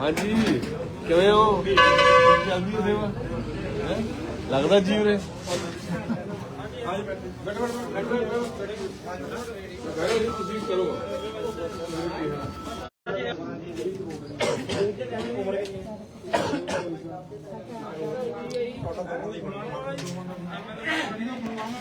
ਹਾਂਜੀ ਕਿਵੇਂ ਹੋ ਜਲਦੀ ਉਰੇ ਵਾ ਹੈਂ? ਲੱਗਦਾ ਜੀ ਉਰੇ ਤੁਸੀਂ ਕਰੋ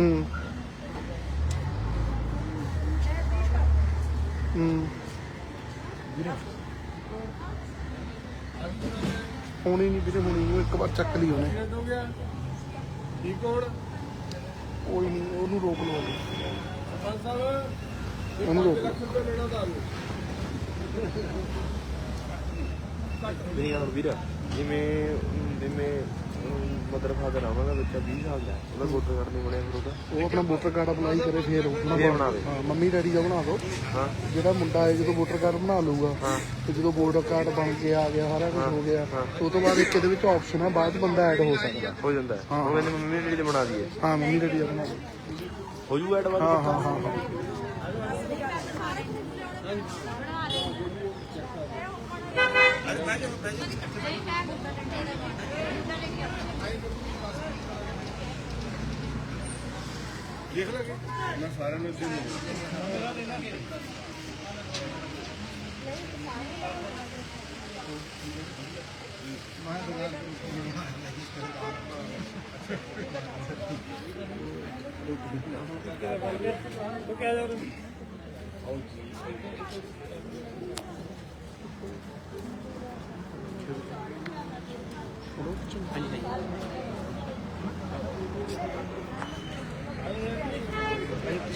ਹੂੰ। ਹੂੰ। ਹੋਣੀ ਨਹੀਂ ਵੀਰੇ ਹੋਣੀ ਉਹ ਇੱਕ ਵਾਰ ਚੱਕ ਲਈ ਉਹਨੇ। ਠੀਕ ਹੋਣ ਕੋਈ ਨਹੀਂ ਉਹਨੂੰ ਰੋਕ ਲਓ। ਸਰਪੰਚ ਸਾਹਿਬ ਉਹਨੂੰ ਰੋਕ ਗੱਲ ਵੀਰ ਜਿਵੇਂ ਜਿਵੇਂ ਮਦਰ ਫਾਦਰ ਆਵਾਂਗਾ ਬੱਚਾ 20 ਸਾਲ ਦਾ ਹੈ, ਉਹਦਾ ਵੋਟਰ ਕਾਰਡ ਨਹੀਂ ਬਣਿਆ ਫਿਰ ਉਹਦਾ। ਉਹ ਆਪਣਾ ਵੋਟਰ ਕਾਰਡ ਅਪਲਾਈ ਕਰੇ ਫੇਰ ਫੇਰ ਬਣਾਵੇ। ਹਾਂ ਮੰਮੀ ਡੈਡੀ ਦਾ ਬਣਾ ਦਿਓ ਹਾਂ। ਜਿਹੜਾ ਮੁੰਡਾ ਹੈ ਜਦੋਂ ਵੋਟਰ ਕਾਰਡ ਬਣਾ ਲਊਗਾ ਹਾਂ। ਤੇ ਜਦੋਂ ਵੋਟਰ ਕਾਰਡ ਬਣ ਕੇ ਆ ਗਿਆ ਸਾਰਾ ਕੁਝ ਹੋ ਗਿਆ ਤੇ ਉਹ ਤੋਂ ਬਾਅਦ ਇੱਕ ਇਹਦੇ ਵਿੱਚ ਆਪਸ਼ਨ ਆ ਬਾਅਦ 'ਚ ਬੰਦਾ ਐਡ ਹੋ ਸਕਦਾ। ਹੋ ਜਾਂਦਾ ਹੈ। ਹਾਂ। ਉਹ ਕਹਿੰਦੇ ਮੰਮੀ ਨੇ ਜਿਹੜੀ ਬਣਾ ਦਈਏ। ਹਾਂ ਮੰਮੀ ਡੈਡੀ ਦਾ ਬਣਾ ਦਿਓ ਹੋ ਜੂ ਐਡ ਵਾਲਾ? ਹਾਂ ਹਾਂ ਹਾਂ ਹਾਂ। ਦੇਖ ਲਾਂਗੇ। ਮੈਂ ਸਾਰਿਆਂ ਨੂੰ ਦੇ ਪਿੱਛੇ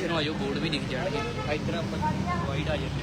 ਨੂੰ ਆਜੋ ਬੋਰਡ ਵੀ ਦਿਖ ਜਾਣਗੇ। ਇੱਧਰ ਆਪਾਂ ਵਾਈਡ ਆ ਜਾਂਦੇ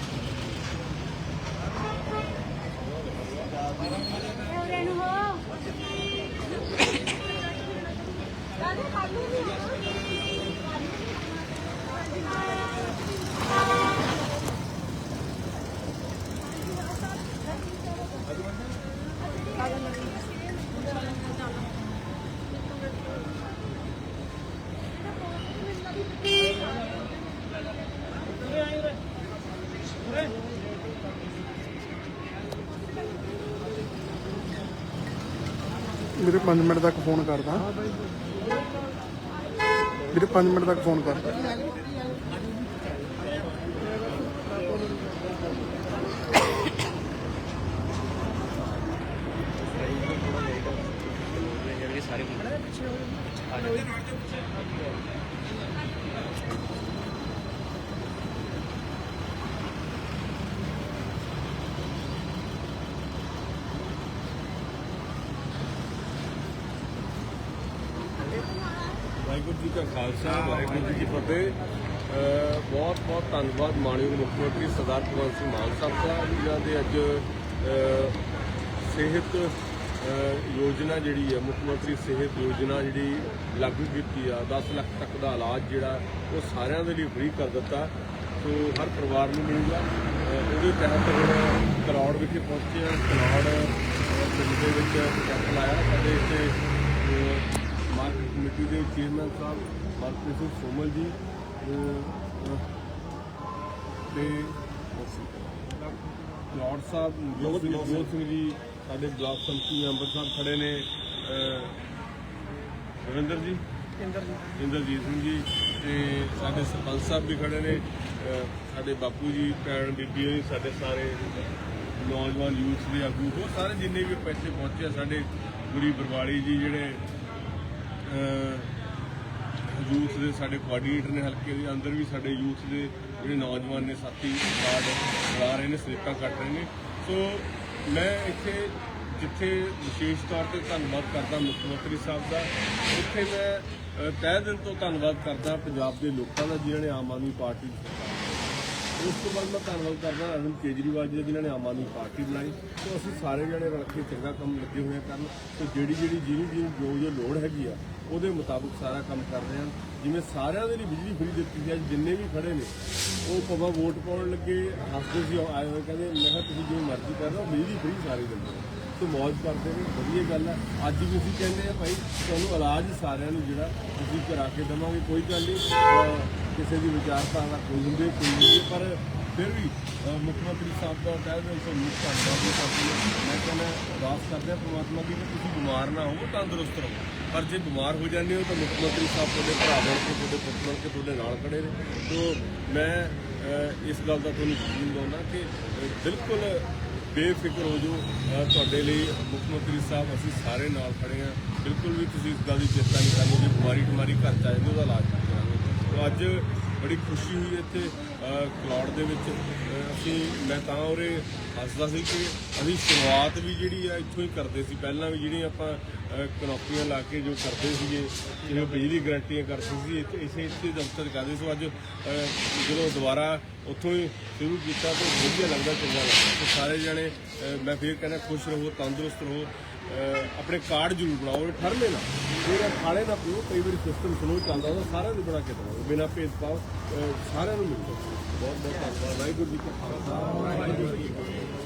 ਵੀਰੇ 5 ਮਿੰਟ ਤੱਕ ਫੋਨ ਕਰਦਾ। ਵੀਰੇ 5 ਮਿੰਟ ਤੱਕ ਫੋਨ ਕਰਦਾ ਜਾਣਗੇ ਸਾਰੇ ਮੁੰਡੇ ਆ ਜਾਓ ਵਾਹਿਗੁਰੂ ਜੀ ਕਾ ਖਾਲਸਾ, ਵਾਹਿਗੁਰੂ ਜੀ ਕੀ ਫਤਿਹ। ਬਹੁਤ ਬਹੁਤ ਧੰਨਵਾਦ ਮਾਣਯੋਗ ਮੁੱਖ ਮੰਤਰੀ ਸਰਦਾਰ ਭਗਵੰਤ ਸਿੰਘ ਮਾਨ ਸਾਹਿਬ ਦਾ, ਜਿਨ੍ਹਾਂ ਦੇ ਅੱਜ ਸਿਹਤ ਯੋਜਨਾ ਜਿਹੜੀ ਹੈ ਮੁੱਖ ਮੰਤਰੀ ਸਿਹਤ ਯੋਜਨਾ ਜਿਹੜੀ ਲਾਗੂ ਕੀਤੀ ਆ 10 ਲੱਖ ਤੱਕ ਦਾ ਇਲਾਜ ਜਿਹੜਾ ਉਹ ਸਾਰਿਆਂ ਦੇ ਲਈ ਫ੍ਰੀ ਕਰ ਦਿੱਤਾ। ਸੋ ਹਰ ਪਰਿਵਾਰ ਨੂੰ ਮਿਲੂਗਾ। ਉਹਦੇ ਤਹਿਤ ਹੁਣ ਕਲੌੜ ਵਿਖੇ ਪਹੁੰਚੇ ਆ। ਕਲੌੜ ਪਿੰਡ ਦੇ ਵਿੱਚ ਕੈਂਪ ਲਾਇਆ। ਸਾਡੇ ਇੱਥੇ ਮਾਰਕੀਟ ਕਮੇਟੀ ਦੇ ਚੇਅਰਮੈਨ ਸਾਹਿਬ ਮਨਪ੍ਰੀਤ ਸਿੰਘ ਸੋਮਲ ਜੀ ਅਹ, ਅਹ, ਤੇ ਲਾਰਡ ਸਾਹਿਬ ਜੋਤ ਸਿੰਘ ਜੋਤ ਸਿੰਘ ਜੀ ਸਾਡੇ ਬਲਾਕ ਸੰਮਤੀ ਮੈਂਬਰ ਸਾਹਿਬ ਖੜੇ ਨੇ ਰਵਿੰਦਰ ਜੀ। ਇੰਦਰਜੀਤ ਸਿੰਘ ਜੀ ਤੇ ਸਾਡੇ ਸਰਪੰਚ ਸਾਹਿਬ ਵੀ ਖੜੇ ਨੇ ਸਾਡੇ ਬਾਪੂ ਜੀ ਭੈਣ ਬੀਬੀ ਹੋਣੀ ਸਾਡੇ ਸਾਰੇ ਨੌਜਵਾਨ ਯੂਥ ਦੇ ਆਗੂ ਉਹ ਸਾਰੇ ਜਿੰਨੇ ਵੀ ਪੈਸੇ ਪਹੁੰਚੇ ਸਾਡੇ ਗੁਰੀ ਬਰਵਾਲੀ ਜੀ ਜਿਹੜੇ ਯੂਥ ਦੇ ਸਾਡੇ ਕੋਆਰਡੀਨੇਟਰ ਨੇ ਹਲਕੇ ਦੇ ਅੰਦਰ ਵੀ ਸਾਡੇ ਯੂਥ ਦੇ ਜਿਹੜੇ ਨੌਜਵਾਨ ਨੇ ਸਾਥੀ ਕਾਰਡ ਚਲਾ ਰਹੇ ਨੇ ਸਲੀਪਾਂ ਕੱਟ ਰਹੇ ਨੇ। ਸੋ ਮੈਂ ਇੱਥੇ ਜਿੱਥੇ ਵਿਸ਼ੇਸ਼ ਤੌਰ ਤੇ ਧੰਨਵਾਦ ਕਰਦਾ ਮੁੱਖ ਮੰਤਰੀ ਸਾਹਿਬ ਦਾ ਉੱਥੇ ਮੈਂ ਅ, ਤਹਿ ਦਿਲ ਤੋਂ ਧੰਨਵਾਦ ਕਰਦਾ ਪੰਜਾਬ ਦੇ ਲੋਕਾਂ ਦਾ ਜਿਨ੍ਹਾਂ ਨੇ ਆਮ ਆਦਮੀ ਪਾਰਟੀ ਉਸ ਤੋਂ ਬਾਅਦ ਮੈਂ ਧੰਨਵਾਦ ਕਰਦਾ ਅਰਵਿੰਦ ਕੇਜਰੀਵਾਲ ਜੀ ਦਾ ਜਿਨ੍ਹਾਂ ਨੇ ਆਮ ਆਦਮੀ ਪਾਰਟੀ ਬਣਾਈ। ਤੇ ਅਸੀਂ ਸਾਰੇ ਜਣੇ ਰਲ ਕੇ ਚੰਗਾ ਕੰਮ ਲੱਗੇ ਹੋਏ ਆ ਕਰਨ। ਤੇ ਜਿਹੜੀ ਜਿਹੜੀ ਜਿਹਨੂੰ ਜਿਹਨੂੰ ਜੋ ਜੋ ਲੋੜ ਹੈਗੀ ਆ ਉਹਦੇ ਮੁਤਾਬਕ ਸਾਰਾ ਕੰਮ ਕਰ ਰਹੇ ਹਾਂ। ਜਿਵੇਂ ਸਾਰਿਆਂ ਦੇ ਲਈ ਬਿਜਲੀ ਫਰੀ ਦਿੱਤੀ ਹੈ, ਜਿੰਨੇ ਵੀ ਖੜੇ ਨੇ, ਉਹ ਪਵਾ ਵੋਟ ਪਾਉਣ ਲੱਗੇ, ਹੱਸਦੇ ਸੀ ਆਏ ਹੋਏ ਕਹਿੰਦੇ, ਮੈਂ ਕਿਹਾ ਤੁਸੀਂ ਜਿਵੇਂ ਮਰਜ਼ੀ ਕਰ ਲਓ, ਬਿਜਲੀ ਫਰੀ ਸਾਰੇ ਦਿੰਦੇ ਨੇ। ਤੇ ਮੌਜ ਕਰਦੇ ਨੇ, ਵਧੀਆ ਗੱਲ ਹੈ। ਅੱਜ ਵੀ ਅਸੀਂ ਕਹਿੰਦੇ ਆ ਭਾਈ, ਤੁਹਾਨੂੰ ਇਲਾਜ ਸਾਰਿਆਂ ਨੂੰ ਜਿਹੜਾ ਅਸੀਂ ਕਰਾ ਕੇ ਦੇਵਾਂਗੇ, ਕੋਈ ਗੱਲ ਨਹੀਂ। ਕਿਸੇ ਦੀ ਵਿਚਾਰਧਾਰਾ ਕੋਈ ਹੁੰਦੀ ਕੋਈ ਨਹੀਂ, ਪਰ ਫਿਰ ਵੀ ਮੁੱਖ ਮੰਤਰੀ ਸਾਹਿਬ ਦਾ ਕਹਿ ਰਹੇ ਸੋ ਮੁੱਖ ਧੰਨਵਾਦ ਵੀ ਕਰਦੇ ਮੈਂ ਕਹਿੰਦਾ ਅਰਦਾਸ ਕਰਦੇ ਆ ਪ੍ਰਮਾਤਮਾ ਦੀ ਕਿ ਤੁਸੀਂ ਬਿਮਾਰ ਨਾ ਹੋਵੋ, ਤੰਦਰੁਸਤ ਰਹੋ। ਪਰ ਜੇ ਬਿਮਾਰ ਹੋ ਜਾਂਦੇ ਹੋ ਤਾਂ ਮੁੱਖ ਮੰਤਰੀ ਸਾਹਿਬ ਤੁਹਾਡੇ ਭਰਾ ਬਣ ਕੇ, ਤੁਹਾਡੇ ਪੁੱਤ ਬਣ ਕੇ ਤੁਹਾਡੇ ਨਾਲ ਖੜੇ ਨੇ ਸੋ ਮੈਂ ਇਸ ਗੱਲ ਦਾ ਤੁਹਾਨੂੰ ਯਕੀਨ ਦਿਵਾਉਣਾ ਕਿ ਬਿਲਕੁਲ ਬੇਫਿਕਰ ਹੋ ਜਾਓ ਤੁਹਾਡੇ ਲਈ ਮੁੱਖ ਮੰਤਰੀ ਸਾਹਿਬ ਅਸੀਂ ਸਾਰੇ ਨਾਲ ਖੜੇ ਹਾਂ। ਬਿਲਕੁਲ ਵੀ ਤੁਸੀਂ ਇਸ ਗੱਲ ਦੀ ਚਿੰਤਾ ਨਹੀਂ ਕਰਨੀ ਜੇ ਬਿਮਾਰੀ ਠਮਾਰੀ ਘਰ ਚ ਆ ਜਾਂਦੀ ਉਹਦਾ ਇਲਾਜ ਵੀ ਕਰਾਂਗੇ। ਤੋ ਅੱਜ ਬੜੀ ਖੁਸ਼ੀ ਹੋਈ ਇੱਥੇ ਅਹ ਕਲੌੜ ਦੇ ਵਿੱਚ। ਅਸੀਂ, ਮੈਂ ਤਾਂ ਉਰੇ ਹੱਸਦਾ ਸੀ ਕਿ ਅਸੀਂ ਸ਼ੁਰੂਆਤ ਵੀ ਜਿਹੜੀ ਆ ਇੱਥੋਂ ਹੀ ਕਰਦੇ ਸੀ। ਪਹਿਲਾਂ ਵੀ ਜਿਹੜੀਆਂ ਆਪਾਂ ਅਹ ਲਾ ਕੇ ਜੋ ਕਰਦੇ ਸੀਗੇ, ਜਿਵੇਂ ਬਿਜਲੀ ਗਰੰਟੀਆਂ ਕਰਦੇ ਸੀ ਇਸੇ ਇੱਥੇ ਦਫ਼ਤਰ ਕਰਦੇ ਸੋ। ਅੱਜ ਜਦੋਂ ਦੁਬਾਰਾ ਉੱਥੋਂ ਹੀ ਸ਼ੁਰੂ ਕੀਤਾ ਤਾਂ ਵਧੀਆ ਲੱਗਦਾ, ਚੰਗਾ ਲੱਗਦਾ। ਸਾਰੇ ਜਣੇ ਮੈਂ ਫਿਰ ਕਹਿੰਦਾ, ਖੁਸ਼ ਰਹੋ, ਤੰਦਰੁਸਤ ਰਹੋ। ਆਪਣੇ ਕਾਰਡ ਜ਼ਰੂਰ ਬਣਾਓ, ਇਹ ਠਰਲੇ ਨਾ। ਜਿਹੜਾ ਖਾਲੇ ਦਾ ਪਿਓ ਕਈ ਵਾਰੀ ਸਿਸਟਮ ਸਲੋ ਚੱਲਦਾ ਉਹਦਾ ਸਾਰਿਆਂ ਨੂੰ ਬਣਾ ਕੇ ਦਵਾਂਗੇ ਬਿਨਾਂ ਭੇਦਭਾਵ ਸਾਰਿਆਂ ਨੂੰ ਮਿਲਦਾ ਬਹੁਤ ਬਹੁਤ ਧੰਨਵਾਦ, ਵਾਹਿਗੁਰੂ ਜੀ ਕਾ ਖਾਲਸਾ, ਵਾਹਿਗੁਰੂ ਜੀ ਕੀ ਫਤਿਹ।